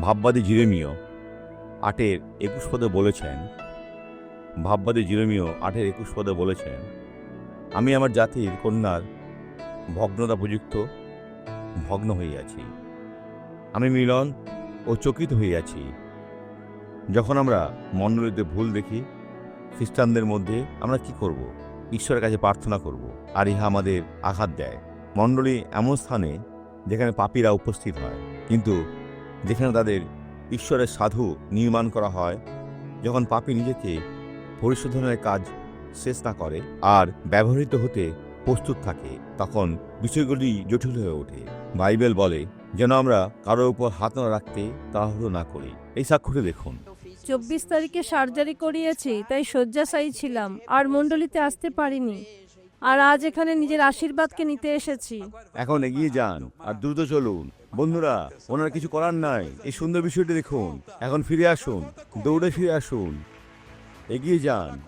ভাববাদী জিরেমিও আটের একুশ পদে বলেছেন, ভাববাদী জিরেমিও আটের একুশ পদে বলেছেন, আমি আমার জাতির কন্যার ভগ্নতা প্রযুক্ত, ভগ্ন হইয়াছি আমি মিলন ও চকিত হইয়াছি যখন আমরা মণ্ডলীতে ভুল দেখি, খ্রিস্টানদের মধ্যে আমরা কি করব? ঈশ্বরের কাছে প্রার্থনা করব, আর ইহা আমাদের আঘাত দেয়। মণ্ডলী এমন স্থানে যেখানে পাপীরা উপস্থিত হয়। কিন্তু যেখানে তাদের ঈশ্বরের সাধু নির্মাণ করা হয়, যখন পাপী নিজেকে পরিশোধনের কাজ শেষ না করে আর ব্যবহৃত হতে প্রস্তুত থাকে, তখন বিষয়গুলি জটিল হয়ে ওঠে। বাইবেল বলে, যেন আমরা কারোর উপর হাত না রাখতে তাড়াহুড়ো না করি। এই সাক্ষ্যটি দেখুন। চব্বিশ তারিখে সার্জারি করিয়েছি, তাই শয্যাশায়ী ছিলাম, আর মণ্ডলীতে আসতে পারিনি। আর আজ এখানে নিজের আশীর্বাদকে নিতে এসেছি। এখন এগিয়ে যান আর দ্রুত চলুন। বন্ধুরা, ওনার কিছু করার নাই। এই সুন্দর বিষয়টি দেখুন। এখন ফিরে আসুন, দৌড়ে ফিরে আসুন। এগিয়ে যান।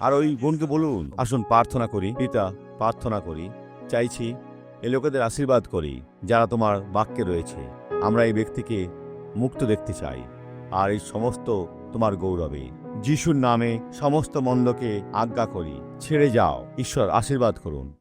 আর ওই বোনকে বলুন, আসুন প্রার্থনা করি। পিতা, প্রার্থনা করি। চাইছি এই লোকেদের আশীর্বাদ করি, যারা তোমার বাক্যে রয়েছে। আমরা এই ব্যক্তিকে মুক্ত দেখতে চাই। আর এই সমস্ত তোমার গৌরবে। যিশুর নামে সমস্ত মন্দকে আজ্ঞা করি। ছেড়ে যাও। ঈশ্বর আশীর্বাদ করুন।